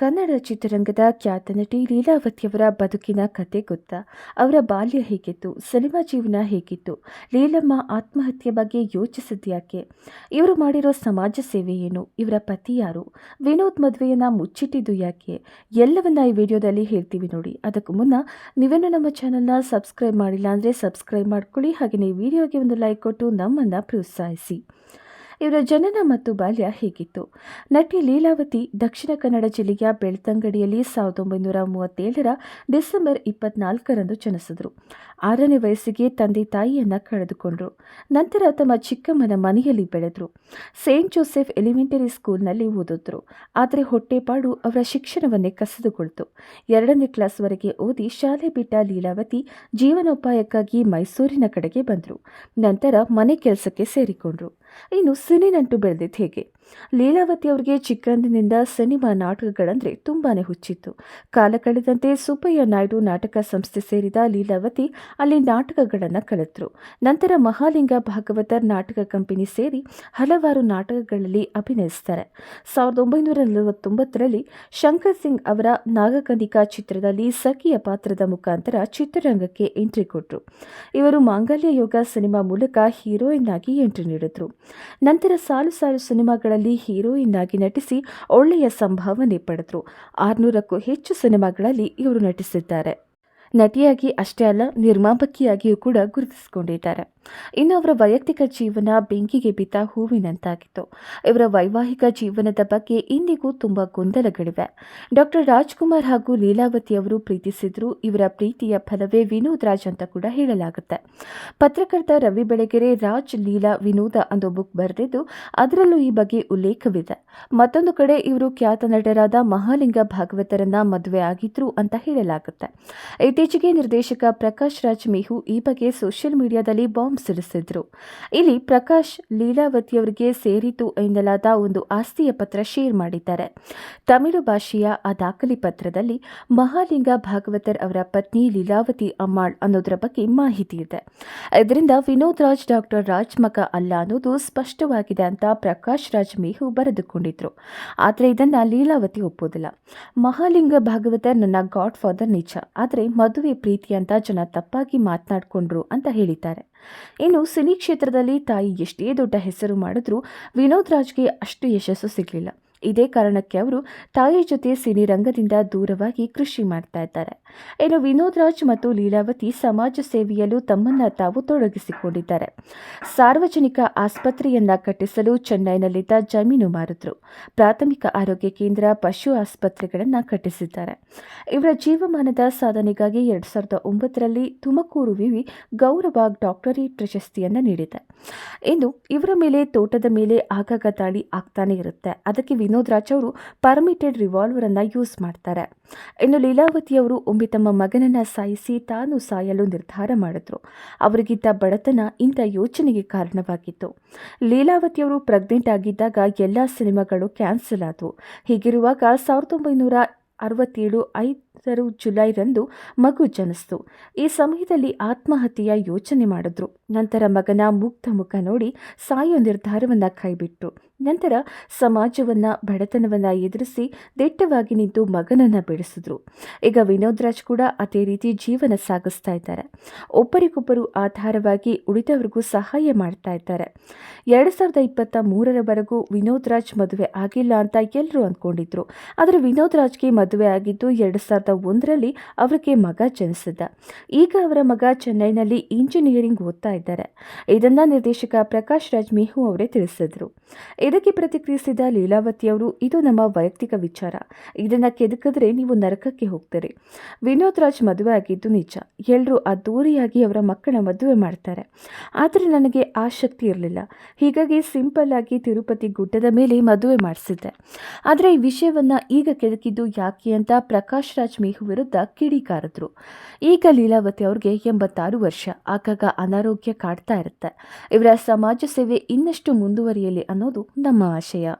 ಕನ್ನಡ ಚಿತ್ರರಂಗದ ಖ್ಯಾತ ನಟಿ ಲೀಲಾವತಿಯವರ ಬದುಕಿನ ಕತೆ ಗೊತ್ತಾ? ಅವರ ಬಾಲ್ಯ ಹೇಗಿತ್ತು? ಸಿನಿಮಾ ಜೀವನ ಹೇಗಿತ್ತು? ಲೀಲಮ್ಮ ಆತ್ಮಹತ್ಯೆ ಬಗ್ಗೆ ಯೋಚಿಸಿದ್ಯಾಕೆ ಇವರು ಮಾಡಿರೋ ಸಮಾಜ ಸೇವೆ ಏನು? ಇವರ ಪತಿ ಯಾರು? ವಿನೋದ್ ಮದುವೆಯನ್ನು ಮುಚ್ಚಿಟ್ಟಿದ್ದು ಯಾಕೆ? ಎಲ್ಲವನ್ನ ಈ ವಿಡಿಯೋದಲ್ಲಿ ಹೇಳ್ತೀವಿ ನೋಡಿ. ಅದಕ್ಕೂ ಮುನ್ನ ನೀವೇನು ನಮ್ಮ ಚಾನಲ್ನ ಸಬ್ಸ್ಕ್ರೈಬ್ ಮಾಡಿಲ್ಲ ಅಂದರೆ ಸಬ್ಸ್ಕ್ರೈಬ್ ಮಾಡ್ಕೊಳ್ಳಿ. ಹಾಗೆಯೇ ಈ ವಿಡಿಯೋಗೆ ಒಂದು ಲೈಕ್ ಕೊಟ್ಟು ನಮ್ಮನ್ನು ಪ್ರೋತ್ಸಾಹಿಸಿ. ಇವರ ಜನನ ಮತ್ತು ಬಾಲ್ಯ ಹೇಗಿತ್ತು. ನಟಿ ಲೀಲಾವತಿ ದಕ್ಷಿಣ ಕನ್ನಡ ಜಿಲ್ಲೆಯ ಬೆಳ್ತಂಗಡಿಯಲ್ಲಿ ಸಾವಿರದ ಒಂಬೈನೂರ ಮೂವತ್ತೇಳರ ಡಿಸೆಂಬರ್ ಇಪ್ಪತ್ನಾಲ್ಕರಂದು ಜನಿಸಿದರು. ಆರನೇ ವಯಸ್ಸಿಗೆ ತಂದೆ ತಾಯಿಯನ್ನು ಕಳೆದುಕೊಂಡರು. ನಂತರ ತಮ್ಮ ಚಿಕ್ಕಮ್ಮನ ಮನೆಯಲ್ಲಿ ಬೆಳೆದರು. ಸೇಂಟ್ ಜೋಸೆಫ್ ಎಲಿಮೆಂಟರಿ ಸ್ಕೂಲ್ನಲ್ಲಿ ಓದಿದ್ರು. ಆದರೆ ಹೊಟ್ಟೆಪಾಡು ಅವರ ಶಿಕ್ಷಣವನ್ನೇ ಕಸಿದುಕೊಳ್ತು. ಎರಡನೇ ಕ್ಲಾಸ್ವರೆಗೆ ಓದಿ ಶಾಲೆ ಬಿಟ್ಟ ಲೀಲಾವತಿ ಜೀವನೋಪಾಯಕ್ಕಾಗಿ ಮೈಸೂರಿನ ಕಡೆಗೆ ಬಂದರು. ನಂತರ ಮನೆ ಕೆಲಸಕ್ಕೆ ಸೇರಿಕೊಂಡ್ರು. ಇನ್ನು ಸಿನಿ ನಂಟು ಬೆಳೆದಿದ್ದು ಹೇಗೆ? ಲೀಲಾವತಿ ಅವರಿಗೆ ಚಿಕ್ಕಂದಿನಿಂದ ಸಿನಿಮಾ ನಾಟಕಗಳಂದರೆ ತುಂಬಾ ಹುಚ್ಚಿತ್ತು. ಕಾಲ ಕಳೆದಂತೆ ಸುಬ್ಬಯ್ಯ ನಾಯ್ಡು ನಾಟಕ ಸಂಸ್ಥೆ ಸೇರಿದ ಲೀಲಾವತಿ ಅಲ್ಲಿ ನಾಟಕಗಳನ್ನು ಕಲಿತರು ನಂತರ ಮಹಾಲಿಂಗ ಭಾಗವತರ್ ನಾಟಕ ಕಂಪನಿ ಸೇರಿ ಹಲವಾರು ನಾಟಕಗಳಲ್ಲಿ ಅಭಿನಯಿಸ್ತಾರೆ. ಸಾವಿರದ ಒಂಬೈನೂರ ನಲವತ್ತೊಂಬತ್ತರಲ್ಲಿ ಶಂಕರ್ ಸಿಂಗ್ ಅವರ ನಾಗಕಂದಿಕಾ ಚಿತ್ರದಲ್ಲಿ ಸಖಿಯ ಪಾತ್ರದ ಮುಖಾಂತರ ಚಿತ್ರರಂಗಕ್ಕೆ ಎಂಟ್ರಿ ಕೊಟ್ಟರು ಇವರು ಮಾಂಗಲ್ಯ ಯೋಗ ಸಿನಿಮಾ ಮೂಲಕ ಹೀರೋಯಿನ್ ಆಗಿ ಎಂಟ್ರಿ ನೀಡಿದ್ರು. ನಂತರ ಸಾಲು ಸಾಲು ಸಿನಿಮಾಗಳಲ್ಲಿ ಹೀರೋಯಿನ್ ಆಗಿ ನಟಿಸಿ ಒಳ್ಳೆಯ ಸಂಭಾವನೆ ಪಡೆದರು. ಆರುನೂರಕ್ಕೂ ಹೆಚ್ಚು ಸಿನಿಮಾಗಳಲ್ಲಿ ಇವರು ನಟಿಸಿದ್ದಾರೆ. ನಟಿಯಾಗಿ ಅಷ್ಟೇ ಅಲ್ಲ, ನಿರ್ಮಾಪಕಿಯಾಗಿಯೂ ಕೂಡ ಗುರುತಿಸಿಕೊಂಡಿದ್ದಾರೆ. ಇನ್ನು ಅವರ ವೈಯಕ್ತಿಕ ಜೀವನ ಬೆಂಕಿಗೆ ಬಿದ್ದ ಹೂವಿನಂತಾಗಿತ್ತು. ಇವರ ವೈವಾಹಿಕ ಜೀವನದ ಬಗ್ಗೆ ಇಂದಿಗೂ ತುಂಬ ಗೊಂದಲಗಳಿವೆ. ಡಾಕ್ಟರ್ ರಾಜ್ಕುಮಾರ್ ಹಾಗೂ ಲೀಲಾವತಿ ಅವರು ಪ್ರೀತಿಸಿದ್ರು. ಇವರ ಪ್ರೀತಿಯ ಫಲವೇ ವಿನೋದ್ ರಾಜ್ ಅಂತ ಕೂಡ ಹೇಳಲಾಗುತ್ತೆ. ಪತ್ರಕರ್ತ ರವಿ ಬೆಳಗೆರೆ, ರಾಜ್ ಲೀಲಾ, ವಿನೋದ ಅನ್ನೋ ಬುಕ್ ಬರೆದಿದ್ದು ಅದರಲ್ಲೂ ಈ ಬಗ್ಗೆ ಉಲ್ಲೇಖವಿದೆ. ಮತ್ತೊಂದು ಕಡೆ ಇವರು ಖ್ಯಾತ ನಟರಾದ ಮಹಾಲಿಂಗ ಭಾಗವತರನ್ನ ಮದುವೆ ಆಗಿದ್ರು ಅಂತ ಹೇಳಲಾಗುತ್ತೆ. ಇತ್ತೀಚೆಗೆ ನಿರ್ದೇಶಕ ಪ್ರಕಾಶ್ ರಾಜ್ ಮೇಹು ಈ ಬಗ್ಗೆ ಸೋಷಿಯಲ್ ಮೀಡಿಯಾದಲ್ಲಿ ಬಾಂಬ್ ಸಿಡಿಸಿದ್ರು ಇಲ್ಲಿ ಪ್ರಕಾಶ್ ಲೀಲಾವತಿಯವರಿಗೆ ಸೇರಿತು ಎನ್ನಲಾದ ಒಂದು ಆಸ್ತಿಯ ಪತ್ರ ಶೇರ್ ಮಾಡಿದ್ದಾರೆ. ತಮಿಳು ಭಾಷೆಯ ಆ ದಾಖಲೆ ಪತ್ರದಲ್ಲಿ ಮಹಾಲಿಂಗ ಭಾಗವತರ್ ಅವರ ಪತ್ನಿ ಲೀಲಾವತಿ ಅಮ್ಮಾಳ್ ಅನ್ನೋದರ ಬಗ್ಗೆ ಮಾಹಿತಿ ಇದೆ. ಇದರಿಂದ ವಿನೋದ್ ರಾಜ್, ಡಾಕ್ಟರ್ ರಾಜ್ ಮಗ ಅಲ್ಲ ಅನ್ನೋದು ಸ್ಪಷ್ಟವಾಗಿದೆ ಅಂತ ಪ್ರಕಾಶ್ ರಾಜ್ ಮೇಹು ಬರೆದುಕೊಂಡಿದ್ರು. ಆದರೆ ಇದನ್ನ ಲೀಲಾವತಿ ಒಪ್ಪೋದಿಲ್ಲ ಮಹಾಲಿಂಗ ಭಾಗವತರ್ ನನ್ನ ಗಾಡ್ ಫಾದರ್ ನಿಜ. ಆದರೆ ಮದುವೆ ಪ್ರೀತಿ ಅಂತ ಜನ ತಪ್ಪಾಗಿ ಮಾತನಾಡಿಕೊಂಡ್ರು ಅಂತ ಹೇಳಿದ್ದಾರೆ. ಇನ್ನು ಸಿನಿ ಕ್ಷೇತ್ರದಲ್ಲಿ ತಾಯಿ ಎಷ್ಟೇ ದೊಡ್ಡ ಹೆಸರು ಮಾಡಿದ್ರೂ ವಿನೋದ್ ರಾಜ್ಗೆ ಅಷ್ಟು ಯಶಸ್ಸು ಸಿಗಲಿಲ್ಲ. ಇದೇ ಕಾರಣಕ್ಕೆ ಅವರು ತಾಯಿ ಜೊತೆ ಸಿನಿರಂಗದಿಂದ ದೂರವಾಗಿ ಕೃಷಿ ಮಾಡ್ತಾ ಇದ್ದಾರೆ. ಇನ್ನು ವಿನೋದ್ ರಾಜ್ ಮತ್ತು ಲೀಲಾವತಿ ಸಮಾಜ ಸೇವೆಯಲ್ಲೂ ತಮ್ಮನ್ನ ತಾವು ತೊಡಗಿಸಿಕೊಂಡಿದ್ದಾರೆ. ಸಾರ್ವಜನಿಕ ಆಸ್ಪತ್ರೆಯನ್ನ ಕಟ್ಟಿಸಲು ಚೆನ್ನೈನಲ್ಲಿದ್ದ ಜಮೀನು ಮಾರಿದ್ರು ಪ್ರಾಥಮಿಕ ಆರೋಗ್ಯ ಕೇಂದ್ರ ಪಶು ಆಸ್ಪತ್ರೆಗಳನ್ನು ಕಟ್ಟಿಸಿದ್ದಾರೆ. ಇವರ ಜೀವಮಾನದ ಸಾಧನೆಗಾಗಿ ಎರಡ್ ಸಾವಿರದ ಒಂಬತ್ತರಲ್ಲಿ ತುಮಕೂರು ವಿವಿ ಗೌರವ ಡಾಕ್ಟರೇಟ್ ಪ್ರಶಸ್ತಿಯನ್ನು ನೀಡಿದೆ. ಇನ್ನು ಇವರ ಮೇಲೆ ತೋಟದ ಮೇಲೆ ಆಗಾಗ ದಾಳಿ ಆಗ್ತಾನೆ ಇರುತ್ತೆ. ಅದಕ್ಕೆ ವಿನೋದ್ ರಾಜ್ ಅವರು ಪರ್ಮಿಟೆಡ್ ರಿವಾಲ್ವರ್ ಅನ್ನ ಯೂಸ್ ಮಾಡ್ತಾರೆ. ಇನ್ನು ಲೀಲಾವತಿ ಅವರು, ಒಮ್ಮೆ ತಮ್ಮ ಮಗನನ್ನ ಸಾಯಿಸಿ ತಾನು ಸಾಯಲು ನಿರ್ಧಾರ ಮಾಡಿದ್ರು. ಅವರಿಗಿದ್ದ ಬಡತನ ಇಂಥ ಯೋಚನೆಗೆ ಕಾರಣವಾಗಿತ್ತು. ಲೀಲಾವತಿ ಅವರು ಪ್ರೆಗ್ನೆಂಟ್ ಆಗಿದ್ದಾಗ ಎಲ್ಲ ಸಿನಿಮಾಗಳು ಕ್ಯಾನ್ಸಲ್ ಆದವು. ಹೀಗಿರುವಾಗ ಸಾವಿರದ ಒಂಬೈನೂರ ಅರವತ್ತೇಳು ಐದರು ಜುಲೈರಂದು ಮಗು ಜನಿಸ್ತು. ಈ ಸಮಯದಲ್ಲಿ ಆತ್ಮಹತ್ಯೆಯ ಯೋಚನೆ ಮಾಡಿದ್ರು. ನಂತರ ಮಗನ ಮುಗ್ಧ ಮುಖ ನೋಡಿ ಸಾಯೋ ನಿರ್ಧಾರವನ್ನ ಕೈಬಿಟ್ರು. ನಂತರ ಸಮಾಜವನ್ನ, ಬಡತನವನ್ನ ಎದುರಿಸಿ ದಿಟ್ಟವಾಗಿ ನಿಂತು ಮಗನನ್ನ ಬೆಳೆಸಿದ್ರು ಈಗ ವಿನೋದ್ ರಾಜ್ ಕೂಡ ಅದೇ ರೀತಿ ಜೀವನ ಸಾಗಿಸ್ತಾ ಇದ್ದಾರೆ. ಒಬ್ಬರಿಗೊಬ್ಬರು ಆಧಾರವಾಗಿ ಉಳಿದವರಿಗೂ ಸಹಾಯ ಮಾಡ್ತಾ ಇದ್ದಾರೆ. ಎರಡು ಸಾವಿರದ ಇಪ್ಪತ್ತ ಮೂರರವರೆಗೂ ವಿನೋದ್ ರಾಜ್ ಮದುವೆ ಆಗಿಲ್ಲ ಅಂತ ಎಲ್ಲರೂ ಅಂದ್ಕೊಂಡಿದ್ರು. ಆದರೆ ವಿನೋದ್ ರಾಜ್ಗೆ ಮದುವೆ ಆಗಿದ್ದು ಎರಡು ಒಂದರಲ್ಲಿ ಅವರಿಗೆ ಮಗ ಜನಿಸಿದ್ದ. ಈಗ ಅವರ ಮಗ ಚೆನ್ನೈನಲ್ಲಿ ಇಂಜಿನಿಯರಿಂಗ್ ಓದ್ತಾ ಇದ್ದಾರೆ. ಇದನ್ನ ನಿರ್ದೇಶಕ ಪ್ರಕಾಶ್ ರಾಜ್ ಮೇಹು ಅವರೇ ತಿಳಿಸಿದ್ರು. ಇದಕ್ಕೆ ಪ್ರತಿಕ್ರಿಯಿಸಿದ ಲೀಲಾವತಿ ಅವರು, ಇದು ನಮ್ಮ ವೈಯಕ್ತಿಕ ವಿಚಾರ. ಇದನ್ನ ಕೆದಕಿದ್ರೆ ನೀವು ನರಕಕ್ಕೆ ಹೋಗ್ತೀರಿ. ವಿನೋದ್ ರಾಜ್ ಮದುವೆ ಆಗಿದ್ದು ನಿಜ. ಎಲ್ಲರೂ ಅದ್ದೂರಿಯಾಗಿ ಅವರ ಮಕ್ಕಳ ಮದುವೆ ಮಾಡ್ತಾರೆ. ಆದರೆ ನನಗೆ ಆ ಶಕ್ತಿ ಇರಲಿಲ್ಲ. ಹೀಗಾಗಿ ಸಿಂಪಲ್ ಆಗಿ ತಿರುಪತಿ ಗುಡ್ಡದ ಮೇಲೆ ಮದುವೆ ಮಾಡಿಸಿದ್ದೆ. ಆದರೆ ಈ ವಿಷಯವನ್ನ ಈಗ ಕೆದಕಿದ್ದು ಯಾಕೆ ಅಂತ ಪ್ರಕಾಶ್ ರಾಜ್ ಮೇಹು ವಿರುದ್ಧ ಕಿಡಿಕಾರದ್ರು ಈಗ ಲೀಲಾವತಿ ಅವ್ರಿಗೆ ಎಂಬತ್ತಾರು ವರ್ಷ. ಆಗಾಗ ಅನಾರೋಗ್ಯ ಕಾಡ್ತಾ ಇರುತ್ತೆ. ಇವರ ಸಮಾಜ ಸೇವೆ ಇನ್ನಷ್ಟು ಮುಂದುವರಿಯಲಿ ಅನ್ನೋದು ನಮ್ಮ ಆಶಯ.